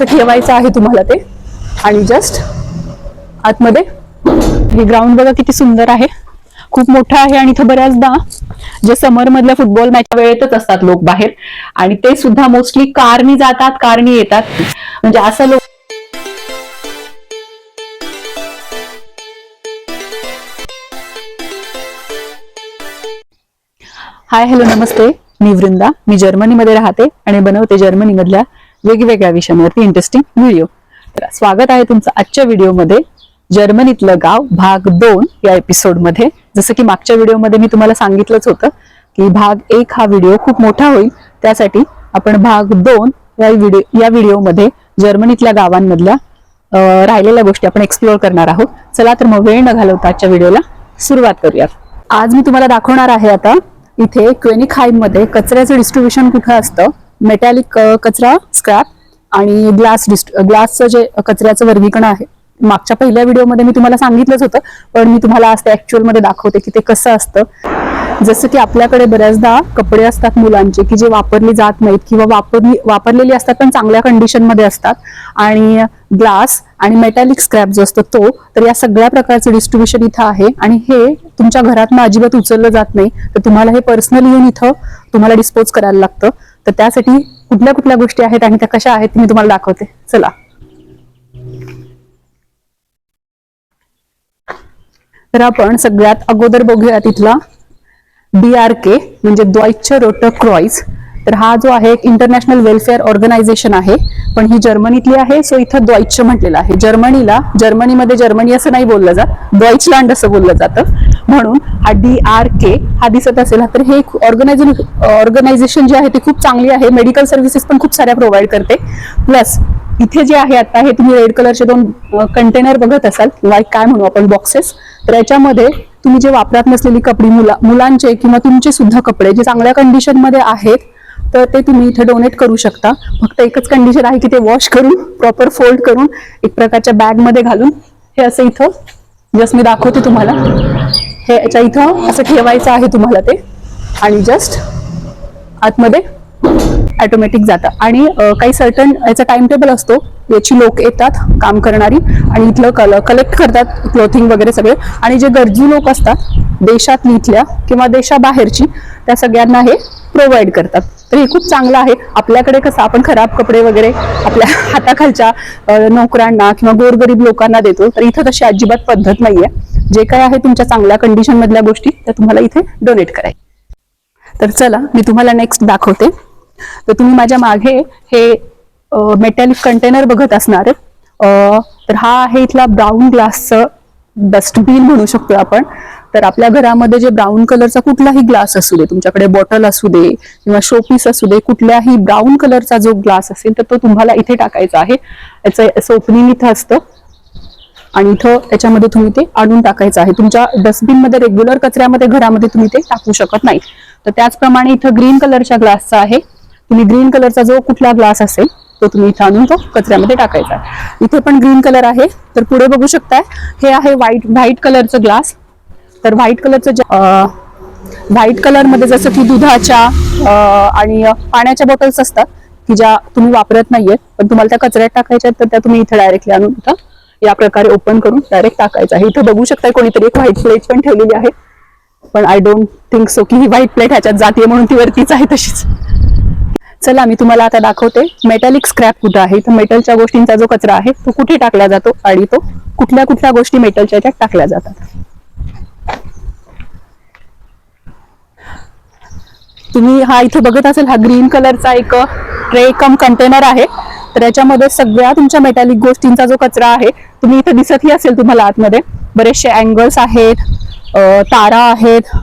असं ठेवायचं आहे तुम्हाला ते. आणि जस्ट आतमध्ये हे ग्राउंड बघा किती सुंदर आहे. खूप मोठं आहे आणि इथं बऱ्याचदा जे समर मधल्या फुटबॉल मॅच वेळेतच असतात लोक बाहेर. आणि ते सुद्धा मोस्टली कारनी जातात कारनी येतात. म्हणजे असं लोक हाय हॅलो नमस्ते. मी वृंदा. मी जर्मनीमध्ये राहते आणि बनवते जर्मनीमधल्या वेगवेगळ्या विषयांवरती इंटरेस्टिंग व्हिडिओ तर स्वागत आहे तुमचं आजच्या व्हिडिओमध्ये जर्मनीतलं गाव भाग दोन या एपिसोडमध्ये जसं की मागच्या व्हिडिओमध्ये मी तुम्हाला सांगितलंच होतं की भाग एक हा व्हिडिओ खूप मोठा होईल. त्यासाठी आपण भाग दोन या व्हिडिओ या व्हिडिओमध्ये जर्मनीतल्या गावांमधल्या राहिलेल्या गोष्टी आपण एक्सप्लोअर करणार आहोत. चला तर मग वेळ न घालवता आजच्या व्हिडिओला सुरुवात करूयात. आज मी तुम्हाला दाखवणार आहे आता इथे क्वेनिक हाईममध्ये कचऱ्याचं डिस्ट्रीब्युशन कुठं असतं? मेटॅलिक uh, कचरा स्क्रॅप आणि ग्लास ग्लासचं uh, जे uh, कचऱ्याचं वर्गीकरण आहे. मागच्या पहिल्या व्हिडिओमध्ये मी तुम्हाला सांगितलंच होतं पण मी तुम्हाला आज ते ऍक्च्युअलमध्ये दाखवते की ते कसं असतं. जसं की आपल्याकडे बऱ्याचदा कपडे असतात मुलांचे की जे वापरले जात नाहीत किंवा वापरली वापरलेली असतात पण चांगल्या कंडिशनमध्ये असतात. आणि ग्लास आणि मेटॅलिक स्क्रॅप जो असतो तो तर या सगळ्या प्रकारचं डिस्ट्रीब्युशन इथं आहे. आणि हे तुमच्या घरात अजिबात उचललं जात नाही. तर तुम्हाला हे पर्सनली येऊन इथं तुम्हाला डिस्पोज करायला लागतं. तर त्यासाठी कुठल्या कुठल्या गोष्टी आहेत आणि त्या कशा आहेत मी तुम्हाला दाखवते. चला. तर आपण सगळ्यात अगोदर बघूया तिथला डी आर के म्हणजे द्वैच्य रोटर क्रॉईज. तर हा जो आहे एक इंटरनॅशनल वेलफेअर ऑर्गनायझेशन आहे पण ही जर्मनीतली आहे सो इथं द्वैच्य म्हटलेलं आहे. जर्मनीला जर्मनीमध्ये जर्मनी असं नाही बोललं जात द्वैचलँड असं बोललं जातं. म्हणून हा डी आर के हा दिसत असेल तर हे ऑर्गनायझेशन ऑर्गनायझेशन जे आहे ते खूप चांगली आहे मेडिकल सर्व्हिसेस पण खूप साऱ्या प्रोव्हाइड करते. प्लस इथे जे आहे आता हे तुम्ही रेड कलरचे दोन कंटेनर बघत असाल लाईक काय म्हणू आपण बॉक्सेस तर याच्यामध्ये तुम्ही जे वापरात नसलेली कपडे मुला मुलांचे किंवा तुमचे सुद्धा कपडे जे चांगल्या कंडिशनमध्ये आहेत तर ते तुम्ही इथे डोनेट करू शकता. फक्त एकच कंडिशन आहे की ते वॉश करून प्रॉपर फोल्ड करून एक प्रकारच्या बॅगमध्ये घालून हे असं इथं जस्ट मी दाखवते तुम्हाला. हे याच्या इथं असं ठेवायचं आहे तुम्हाला ते. आणि जस्ट आतमध्ये ॲटोमॅटिक जातं. आणि काही सर्टन याचा टाइम टेबल असतो याची लोक येतात काम करणारी. आणि इथलं कल कलेक्ट करतात क्लोथिंग वगैरे सगळे. आणि जे गरजू लोक असतात देशातली इथल्या किंवा देशाबाहेरची त्या सगळ्यांना हे प्रोव्हाइड करतात. तर हे खूप चांगलं आहे. आपल्याकडे कसं आपण खराब कपडे वगैरे आपल्या हाताखालच्या नोकरांना किंवा गोरगरीब लोकांना देतो तर इथं तशी अजिबात पद्धत नाहीये. जे काय आहे तुमच्या चांगल्या कंडिशन मधल्या गोष्टी त्या तुम्हाला इथे डोनेट करायच्या तर चला मी तुम्हाला नेक्स्ट दाखवते. तर तुम्ही माझ्या मागे हे मेटॅलिक कंटेनर बघत असणार तर हा आहे इथला ब्राऊन ग्लासचं डस्टबिन म्हणू शकतो आपण. तर आपल्या घरामध्ये जे ब्राऊन कलरचा कुठलाही ग्लास असू दे तुमच्याकडे बॉटल असू दे किंवा शोपीस असू दे कुठल्याही ब्राऊन कलरचा जो ग्लास असेल तर तो तुम्हाला इथे टाकायचा आहे. याचं ओपनिंग इथं असतं. आणि इथं याच्यामध्ये तुम्ही ते आणून टाकायचं आहे. तुमच्या डस्टबिनमध्ये रेग्युलर कचऱ्यामध्ये घरामध्ये तुम्ही ते टाकू शकत नाही. तर त्याचप्रमाणे इथं ग्रीन कलरच्या ग्लासचा आहे. तुम्ही ग्रीन कलरचा जो कुठला ग्लास असेल तो तुम्ही इथं आणून तो कचऱ्यामध्ये टाकायचा आहे. इथे पण ग्रीन कलर आहे. तर पुढे बघू शकताय हे आहे व्हाईट व्हाईट कलरचं ग्लास तर व्हाईट कलरचं व्हाईट कलरमध्ये जसं की दुधाच्या आणि पाण्याच्या बॉटल्स असतात की ज्या तुम्ही वापरत नाहीये पण तुम्हाला त्या कचऱ्यात टाकायच्या तर त्या तुम्ही इथे डायरेक्टली आणून इथं या प्रकारे ओपन करून डायरेक्ट टाकायचं आहे. इथं बघू शकताय कोणीतरी एक व्हाईट प्लेट पण ठेवलेली आहे. पण आय डोंट थिंक सो की ही व्हाईट प्लेट ह्याच्यात जाते म्हणून ती वरतीच आहे तशीच. चला मी तुम्हाला आता दाखवते. मेटॅलिक स्क्रॅप कुठं आहे? तर मेटलच्या गोष्टींचा जो कचरा आहे तो कुठे टाकला जातो? आणि तो कुठल्या कुठल्या गोष्टी मेटलच्या ह्याच्यात टाकल्या जातात? तुम्ही हा इथे बघत असेल हा ग्रीन कलरचा एक ट्रे कम कंटेनर आहे. तर याच्यामध्ये सगळ्या तुमच्या मेटॅलिक गोष्टींचा जो कचरा आहे तुम्ही इथे दिसतही असेल तुम्हाला आतमध्ये. बरेचसे अँगल्स आहेत तारा आहेत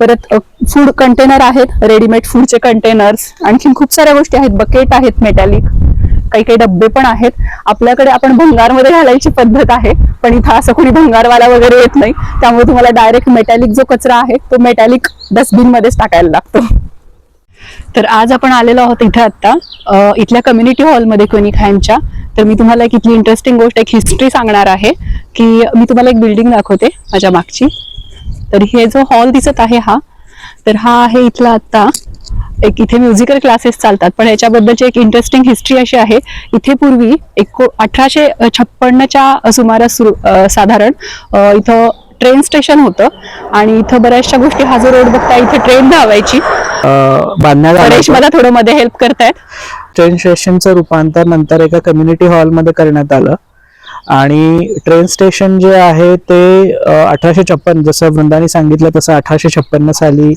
परत फूड कंटेनर आहेत रेडीमेड फूडचे कंटेनर्स आणखीन खूप साऱ्या गोष्टी आहेत बकेट आहेत मेटॅलिक काही काही डब्बे पण आहेत. आपल्याकडे आपण भंगारमध्ये घालायची पद्धत आहे पण इथं असं कोणी भंगारवाला वगैरे येत नाही. त्यामुळे तुम्हाला डायरेक्ट मेटॅलिक जो कचरा आहे तो मेटॅलिक डस्टबिनमध्येच टाकायला लागतो. तर आज आपण आलेलो आहोत इथे आत्ता. इथल्या कम्युनिटी हॉलमध्ये कोणी खायच्या. तर मी तुम्हाला एक इथली इंटरेस्टिंग गोष्ट एक हिस्ट्री सांगणार आहे की मी तुम्हाला एक बिल्डिंग दाखवते माझ्या मागची. तर हे जो हॉल दिसत आहे हा तर हा आहे इथला आत्ता. एक इथे म्युझिकल क्लासेस चालतात पण याच्याबद्दलची एक इंटरेस्टिंग हिस्ट्री अशी आहे. इथे पूर्वी एक अठराशे छप्पन्नच्या सुमारास सुरू साधारण इथं ट्रेन स्टेशन होतं आणि इथं बऱ्याचशा गोष्टी हा जो रोड बघता इथे ट्रेन धावायची. होतं. मला थोडं मध्ये हेल्प करतायत. ट्रेन स्टेशनचं रूपांतर नंतर एका कम्युनिटी हॉलमध्ये करण्यात आलं. आणि ट्रेन स्टेशन जे आहे ते अठराशे छप्पन जसं वृंदाने सांगितलं तसं अठराशे छप्पन्न साली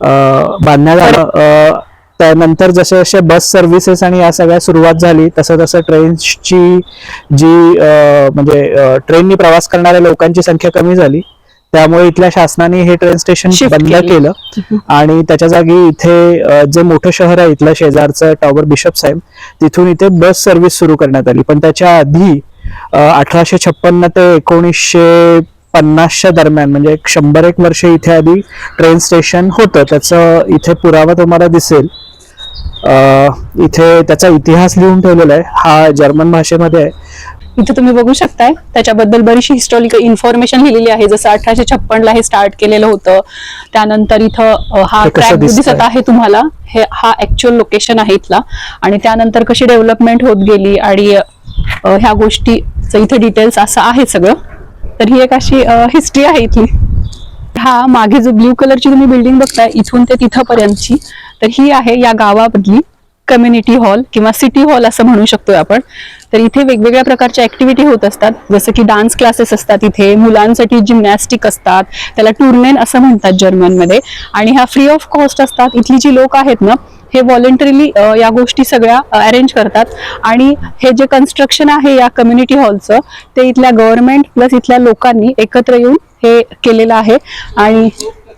बांधण्यात आलं. त्यानंतर जसे जसे बस सर्व्हिसेस आणि या सगळ्या सुरुवात झाली तसं तसं ट्रेन्सची जी म्हणजे ट्रेननी प्रवास करणाऱ्या लोकांची संख्या कमी झाली. त्यामुळे इथल्या शासनाने हे ट्रेन स्टेशन बंद केली. आणि त्याच्या जागी इथे जे मोठं शहर आहे इथलं शेजारचं टॉवर बिशप साहेब तिथून इथे बस सर्व्हिस सुरू करण्यात आली. पण त्याच्या आधी अठराशे छप्पन्न ते एकोणीसशे पन्नासच्या दरम्यान म्हणजे एक शंभर एक वर्ष इथे आधी ट्रेन स्टेशन होतं. त्याचं इथे पुरावा तुम्हाला दिसेल. इथे त्याचा इतिहास लिहून ठेवलेला आहे. हा जर्मन भाषेमध्ये आहे. इथे तुम्ही बघू शकताय. त्याच्याबद्दल बरीचशी हिस्टॉरिकल इन्फॉर्मेशन लिहिलेली आहे. जसं अठराशे छप्पनला हे स्टार्ट केलेलं होतं. त्यानंतर इथं हा ट्रॅक? दिसत आहे तुम्हाला. हे हा ऍक्च्युअल लोकेशन आहे इथला. आणि त्यानंतर कशी डेव्हलपमेंट होत गेली आणि ह्या गोष्टीचं इथे डिटेल्स असं आहे सगळं. तर ही एक अशी हिस्ट्री आहे इथली. हा मागे जो ब्ल्यू कलरची तुम्ही बिल्डिंग बघताय इथून ते तिथपर्यंतची. तर ही आहे या गावामधली. कम्युनिटी हॉल किंवा सिटी हॉल असं म्हणू शकतोय आपण. तर इथे वेगवेगळ्या प्रकारच्या ऍक्टिव्हिटी होत असतात. जसं की डान्स क्लासेस असतात इथे. मुलांसाठी जिमनॅस्टिक असतात. त्याला टुर्नेन असं म्हणतात जर्मनमध्ये. आणि ह्या फ्री ऑफ कॉस्ट असतात. इथली जी लोक आहेत ना हे व्हॉलेंटरीली या गोष्टी सगळ्या अरेंज करतात. आणि हे जे कन्स्ट्रक्शन आहे या कम्युनिटी हॉलचं ते इथल्या गव्हर्नमेंट प्लस इथल्या लोकांनी एकत्र येऊन हे केलेलं आहे. आणि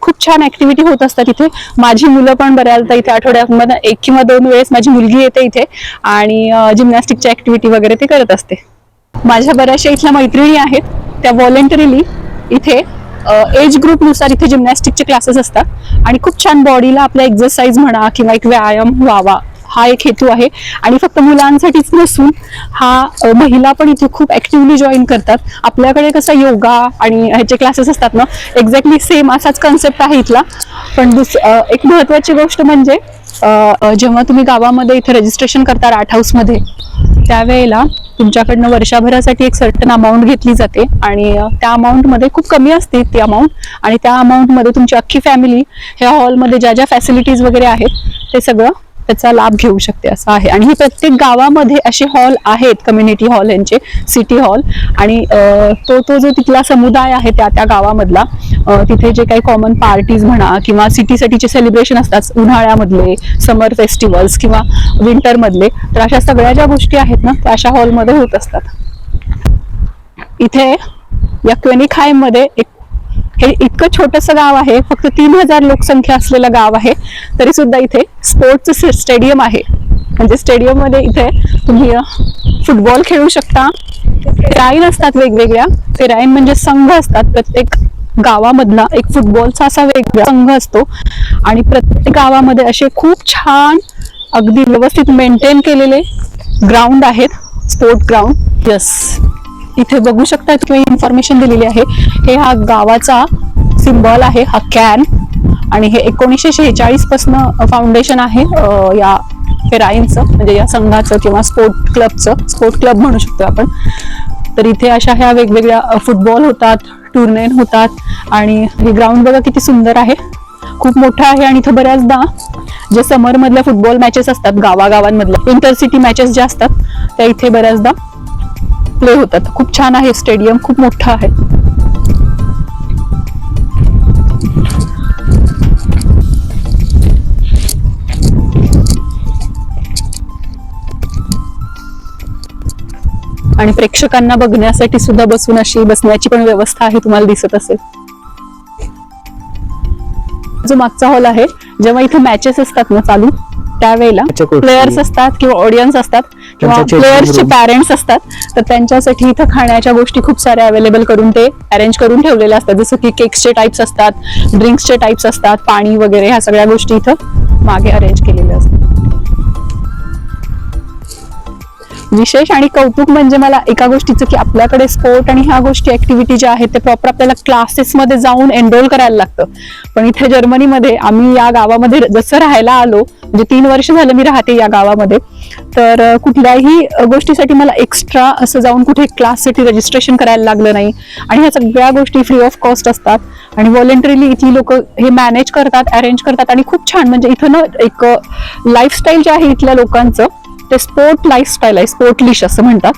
खूप छान ऍक्टिव्हिटी होत असतात इथे. माझी मुलं पण बऱ्याचदा इथे आठवड्यामध्ये एक किंवा दोन वेळेस माझी मुलगी येते इथे आणि जिमनॅस्टिकच्या ऍक्टिव्हिटी वगैरे ते करत असते. माझ्या बऱ्याचशा इथल्या मैत्रिणी आहेत. त्या व्हॉलेंटरीली इथे एज ग्रुपनुसार इथे जिमनॅस्टिकचे क्लासेस असतात. आणि खूप छान बॉडीला आपल्या एक्झरसाईज म्हणा किंवा एक व्यायाम व्हावा. हा एक हेतू आहे. आणि फक्त मुलांसाठीच नसून हा महिला पण इथे खूप ऍक्टिव्हली जॉईन करतात. आपल्याकडे कसं योगा आणि ह्याचे क्लासेस असतात ना एक्झॅक्टली सेम असाच कन्सेप्ट आहे इथला. पण दुस एक महत्वाची गोष्ट म्हणजे जेव्हा तुम्ही गावामध्ये इथे रजिस्ट्रेशन करता राट हाऊसमध्ये त्यावेळेला तुमच्याकडनं वर्षभरासाठी एक सर्टन अमाऊंट घेतली जाते. आणि त्या अमाऊंटमध्ये खूप कमी असते ती अमाऊंट आणि त्या अमाऊंटमध्ये तुमची अख्खी फॅमिली ह्या हॉलमध्ये ज्या ज्या फॅसिलिटीज वगैरे आहेत ते सगळं त्याचा लाभ घेऊ शकते असं आहे. आणि ही प्रत्येक गावामध्ये असे हॉल आहेत कम्युनिटी हॉल यांचे सिटी हॉल आणि तो तो जो तिथला समुदाय आहे त्या त्या गावामधला तिथे जे काही कॉमन पार्टीज म्हणा किंवा सिटीसाठीचे सेलिब्रेशन असतात उन्हाळ्यामधले समर फेस्टिवल्स किंवा विंटरमधले तर अशा सगळ्या ज्या गोष्टी आहेत ना त्या अशा हॉलमध्ये होत असतात. इथे या क्वेनिक हायमध्ये एक हे इतकं छोटस गाव आहे फक्त तीन हजार लोकसंख्या असलेलं गाव आहे तरी सुद्धा इथे स्पोर्ट्स स्टेडियम आहे. म्हणजे स्टेडियममध्ये इथे तुम्ही फुटबॉल खेळू शकता. राईन असतात वेगवेगळ्या. ते राईन म्हणजे संघ असतात. प्रत्येक गावामधला एक फुटबॉलचा असा वेगळा संघ असतो. आणि प्रत्येक गावामध्ये असे खूप छान अगदी व्यवस्थित मेंटेन केलेले ग्राउंड आहेत. स्पोर्ट ग्राउंड यस इथे बघू शकता किंवा इन्फॉर्मेशन दिलेली आहे. हे हा गावाचा सिम्बॉल आहे हा कॅन आणि हे एकोणीसशे शेहेचाळीस पासन फाउंडेशन आहे या फेराईंचं म्हणजे या संघाचं किंवा स्पोर्ट क्लबचं स्पोर्ट क्लब म्हणू शकतो आपण. तर इथे अशा ह्या वेगवेगळ्या फुटबॉल होतात टुर्नेन होतात. आणि हे ग्राउंड बघा किती सुंदर आहे. खूप मोठं आहे आणि इथं बऱ्याचदा जे समर मधल्या फुटबॉल मॅचेस असतात गावागावांमधल्या इंटरसिटी मॅचेस ज्या असतात त्या इथे बऱ्याचदा प्ले होतात खूप छान आहे स्टेडियम खूप मोठं आहे. आणि प्रेक्षकांना बघण्यासाठी सुद्धा बसून अशी बसण्याची पण व्यवस्था आहे तुम्हाला दिसत असेल. जो मागचा हॉल आहे जेव्हा इथे मॅचेस असतात ना चालू त्यावेळेला. प्लेयर्स असतात किंवा ऑडियन्स असतात किंवा प्लेयर्सचे. पॅरेंट्स असतात तर त्यांच्यासाठी इथं खाण्याच्या गोष्टी खूप साऱ्या अवेलेबल करून ते अरेंज करून ठेवलेल्या असतात जसं की केक्सचे टाइप्स असतात ड्रिंक्सचे टाइप्स असतात पाणी वगैरे ह्या सगळ्या गोष्टी इथं मागे अरेंज केलेल्या असतात विशेष आणि कौतुक म्हणजे मला एका गोष्टीचं की आपल्याकडे स्पोर्ट आणि ह्या गोष्टी ऍक्टिव्हिटी ज्या आहेत ते प्रॉपर आपल्याला क्लासेसमध्ये जाऊन एनरोल करायला लागतं पण इथे जर्मनीमध्ये आम्ही या गावामध्ये जसं राहायला आलो म्हणजे तीन वर्ष झालं मी राहते या गावामध्ये तर कुठल्याही गोष्टीसाठी मला एक्स्ट्रा असं जाऊन कुठे क्लाससाठी रजिस्ट्रेशन करायला लागलं नाही. आणि ह्या सगळ्या गोष्टी फ्री ऑफ कॉस्ट असतात. आणि व्हॉलेंटरीली इथली लोक हे मॅनेज करतात अरेंज करतात आणि खूप छान म्हणजे इथं ना एक लाईफस्टाईल जे आहे इथल्या लोकांचं ते स्पोर्ट लाईफस्टाईल आहे स्पोर्टलिश असं म्हणतात.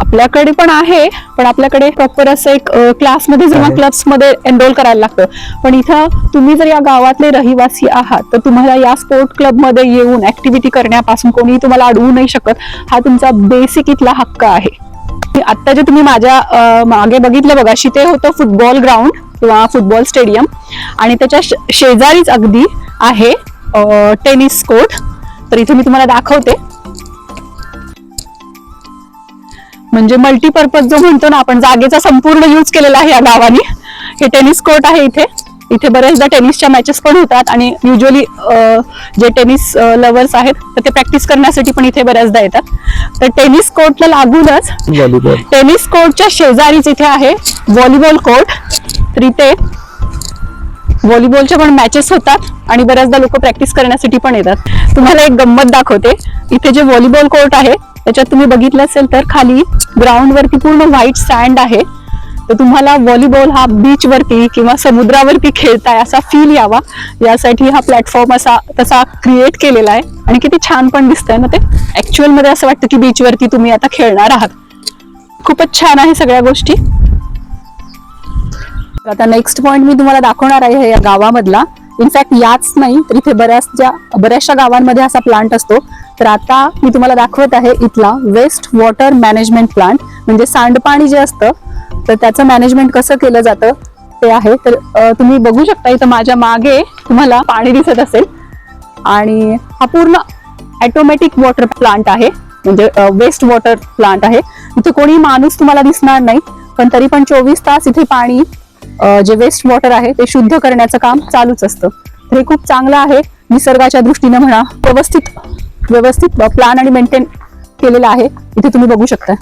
आपल्याकडे पण आहे पण आपल्याकडे प्रॉपर असं एक क्लासमध्ये जेव्हा. क्लब्समध्ये एनरोल करायला लागतं. पण इथं तुम्ही जर या गावातले रहिवासी आहात तर तुम्हाला या स्पोर्ट क्लबमध्ये येऊन ऍक्टिव्हिटी करण्यापासून कोणी तुम्हाला अडवू नाही शकत. हा तुमचा बेसिक इथला हक्क आहे. आता जे तुम्ही माझ्या मागे बघितलं बघा ते होतं फुटबॉल ग्राउंड किंवा फुटबॉल स्टेडियम आणि त्याच्या शेजारीच अगदी आहे टेनिस कोर्ट तर इथे मी तुम्हाला दाखवते. म्हणजे मल्टीपर्पज जो म्हणतो ना आपण जागेचा संपूर्ण यूज केलेला आहे या गावाने. हे टेनिस कोर्ट आहे इथे. इथे बऱ्याचदा टेनिसच्या मॅचेस पण होतात आणि युजली जे टेनिस लवर्स आहेत तर ते प्रॅक्टिस करण्यासाठी पण इथे बऱ्याचदा येतात. तर टेनिस कोर्टला लागूनच टेनिस कोर्टच्या शेजारीच इथे आहे व्हॉलीबॉल कोर्ट तर इथे व्हॉलीबॉलच्या पण मॅचेस होतात आणि बऱ्याचदा लोक प्रॅक्टिस करण्यासाठी पण येतात. तुम्हाला एक गंमत दाखवते. इथे जे व्हॉलीबॉल कोर्ट आहे त्याच्यात तुम्ही बघितलं असेल तर खाली ग्राउंड वरती पूर्ण व्हाईट सँड आहे. तर तुम्हाला व्हॉलीबॉल हा बीच वरती किंवा समुद्रावरती खेळताय असा फील यावा. यासाठी हा प्लॅटफॉर्म असा तसा क्रिएट केलेला आहे. आणि किती छान पण दिसतंय ना ते. ऍक्च्युअलमध्ये असं वाटतं की बीच वरती तुम्ही आता खेळणार आहात. खूपच छान आहे सगळ्या गोष्टी. आता नेक्स्ट पॉइंट मी तुम्हाला दाखवणार आहे या गावामधला. इनफॅक्ट याच नाही तर इथे बऱ्याचशा बऱ्याचशा गावांमध्ये असा प्लांट असतो. तर आता मी तुम्हाला दाखवत आहे इथला वेस्ट वॉटर मॅनेजमेंट प्लांट म्हणजे सांडपाणी जे असतं तर त्याचं मॅनेजमेंट कसं केलं जातं ते आहे. तर तुम्ही बघू शकता इथं माझ्या मागे तुम्हाला पाणी दिसत असेल. आणि हा पूर्ण ॲटोमॅटिक वॉटर प्लांट आहे म्हणजे वेस्ट वॉटर प्लांट आहे. इथे कोणी माणूस तुम्हाला दिसणार नाही पण तरी पण चोवीस तास इथे पाणी जे वेस्ट वॉटर आहे ते शुद्ध करण्याचं काम चालूच असतं. तर हे खूप चांगलं आहे निसर्गाच्या दृष्टीने म्हणा व्यवस्थित व्यवस्थित प्लान आणि मेंटेन केलेलं आहे. इथे तुम्ही बघू शकता.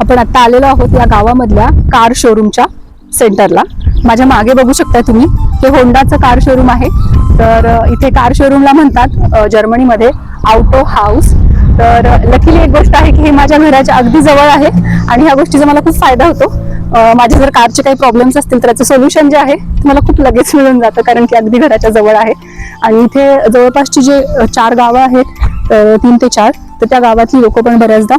आपण आता आलेलो आहोत या गावामधल्या कार शोरूमच्या सेंटरला माझ्या मागे बघू शकता तुम्ही. हे होंडाचं कार शोरूम आहे. तर इथे कार शोरूमला म्हणतात जर्मनीमध्ये आउटो हाऊस तर लकीली एक गोष्ट आहे की हे माझ्या घराच्या अगदी जवळ आहे आणि ह्या गोष्टीचा मला खूप फायदा होतो. माझे जर कारचे काही प्रॉब्लेम्स असतील तर त्याचं सोल्युशन जे आहे ते मला खूप लगेच मिळून जातं कारण की अगदी घराच्या जवळ आहे. आणि इथे जवळपासची जे चार गावं आहेत तीन ते चार तर त्या गावातली लोक पण बऱ्याचदा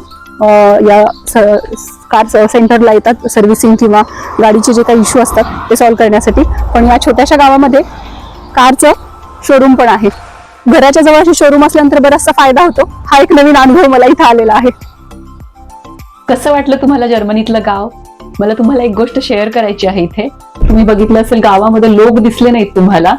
या स- कार सेंटरला येतात सर्व्हिसिंग किंवा गाडीचे जे काही इश्यू असतात ते सॉल्व्ह करण्यासाठी. पण या छोट्याशा गावामध्ये कारचं शोरूम पण आहे. घराच्या जवळ अशी शोरूम असल्यानंतर बराचसा फायदा होतो. हा एक नवीन अनुभव मला इथं आलेला आहे. कसं वाटलं तुम्हाला जर्मनीतलं गाव? मला तुम्हाला एक गोष्ट शेअर करायची आहे इथे. तुम्ही बघितलं असेल गावामध्ये लोक दिसले नाहीत तुम्हाला.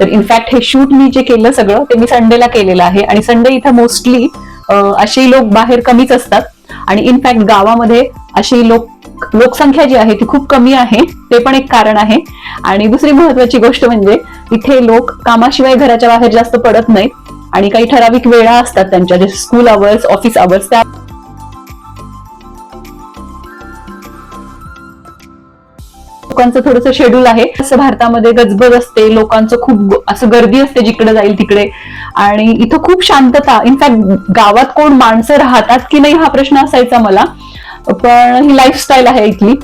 तर इनफॅक्ट हे शूट मी जे केलं सगळं ते मी संडेला केलेलं आहे. आणि संडे इथं मोस्टली असे लोक बाहेर कमीच असतात. आणि इनफॅक्ट गावामध्ये अशी लोक लोकसंख्या जी आहे ती खूप कमी आहे. ते पण एक कारण आहे. आणि दुसरी महत्वाची गोष्ट म्हणजे इथे लोक कामाशिवाय घराच्या बाहेर जास्त पडत नाहीत. आणि काही ठराविक वेळा असतात त्यांच्या जे स्कूल अवर्स ऑफिस अवर्स त्या लोकांचं थोडंसं शेड्यूल आहे. असं भारतामध्ये गजबज असते लोकांचं खूप असं गर्दी असते जिकडे जाईल तिकडे. आणि इथं खूप शांतता. इनफॅक्ट गावात कोण माणसं राहतात की नाही हा प्रश्न असायचा मला. पण ही लाईफस्टाईल आहे इथली.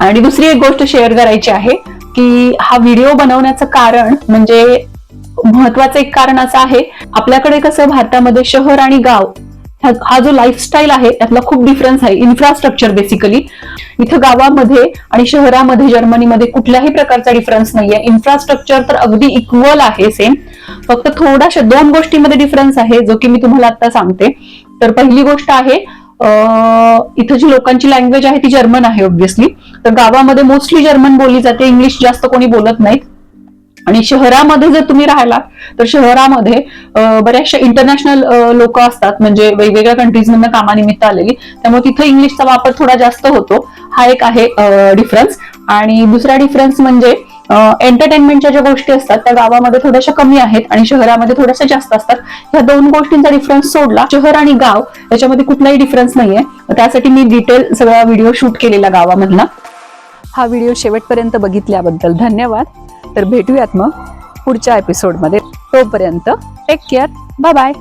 आणि दुसरी एक गोष्ट शेअर करायची आहे की हा व्हिडिओ बनवण्याचं कारण म्हणजे महत्वाचं एक कारण असं आहे. आपल्याकडे कसं भारतामध्ये शहर आणि गाव हा जो लाईफस्टाईल आहे त्यातला खूप डिफरन्स आहे. इन्फ्रास्ट्रक्चर बेसिकली इथं गावामध्ये आणि शहरामध्ये जर्मनीमध्ये कुठल्याही प्रकारचा डिफरन्स नाहीये. इन्फ्रास्ट्रक्चर तर अगदी इक्वल आहे सेम फक्त थोडाशा दोन गोष्टीमध्ये डिफरन्स आहे जो की मी तुम्हाला आता सांगते. तर पहिली गोष्ट आहे इथं जी लोकांची लँग्वेज आहे ती जर्मन आहे ऑब्व्हियसली तर गावामध्ये मोस्टली जर्मन बोलली जाते. इंग्लिश जास्त कोणी बोलत नाहीत. आणि शहरामध्ये जर तुम्ही राहिलात तर शहरामध्ये बऱ्याचशा इंटरनॅशनल लोक असतात म्हणजे वेगवेगळ्या कंट्रीजमधनं कामानिमित्त आलेली. त्यामुळे तिथे इंग्लिशचा वापर थोडा जास्त होतो. हा एक आहे डिफरन्स आणि दुसरा डिफरन्स म्हणजे एंटरटेनमेंटच्या ज्या गोष्टी असतात त्या गावामध्ये थोड्याशा कमी आहेत आणि शहरामध्ये थोड्याशा जास्त असतात. ह्या दोन गोष्टींचा डिफरन्स सोडला शहर आणि गाव याच्यामध्ये कुठलाही डिफरन्स नाहीये. त्यासाठी मी डिटेल सगळा व्हिडिओ शूट केलेला गावामधला. हा व्हिडिओ शेवटपर्यंत बघितल्याबद्दल धन्यवाद. तर भेटूयात मग पुढच्या एपिसोडमध्ये तोपर्यंत टेक केअर बाय बाय